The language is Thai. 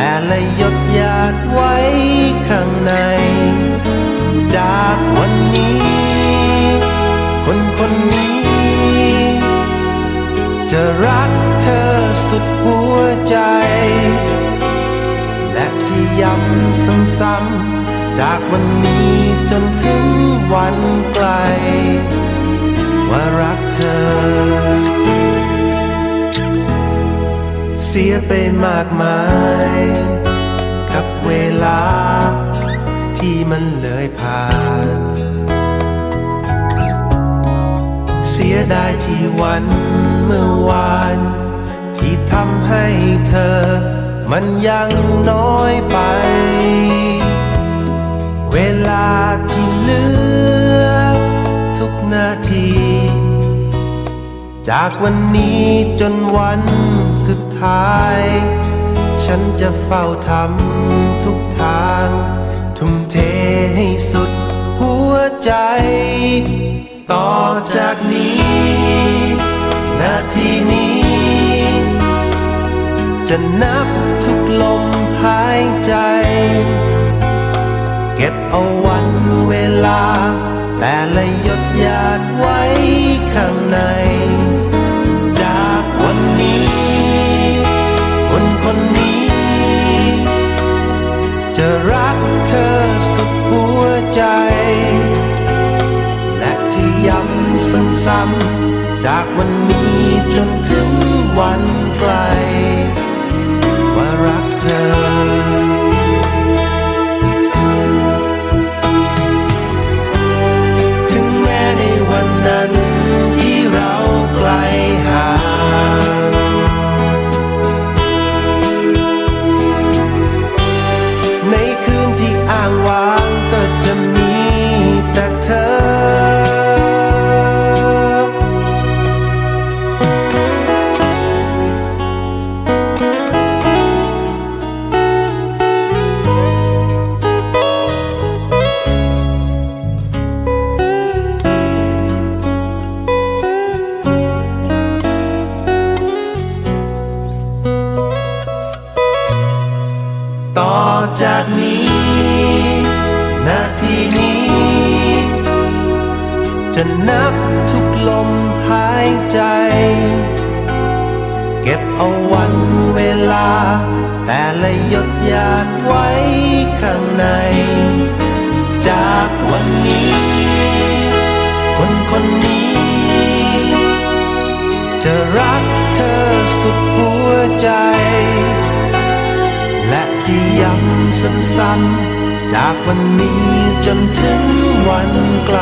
แต่ละหยดหยาดไว้ข้างใน จากวันนี้ คนคนนี้ จะรักเธอสุดหัวใจ และที่ย้ำซ้ำๆจากวันนี้จนถึงวันไกล ว่ารักเธอเสียไปมากมาย สียดายที่วันเมื่อวาน ที่ทำให้เธอ มันยังน้อยไป เวลาที่เหลือ ทุกนาที จากวันนี้จนวันสุดท้าย ฉันจะเฝ้าทำทุกทาง ทุ่มเทให้สุดหัวใจ ต่อจากนี้ นาทีนี้ จะนับทุกลมหายใจ เก็บเอาวันเวลาแต่ละ ซ้ำจากวันนี้จนถึงวันไกล นาทีนี้ จะนับทุกลมหายใจ เก็บเอาวันเวลา แต่ละหยดหยาดไว้ข้างใน จากวันนี้ คนคนนี้ จะรักเธอสุดหัวใจ และที่ย้ำซ้ำๆ จากวันนี้จนถึงวันไกล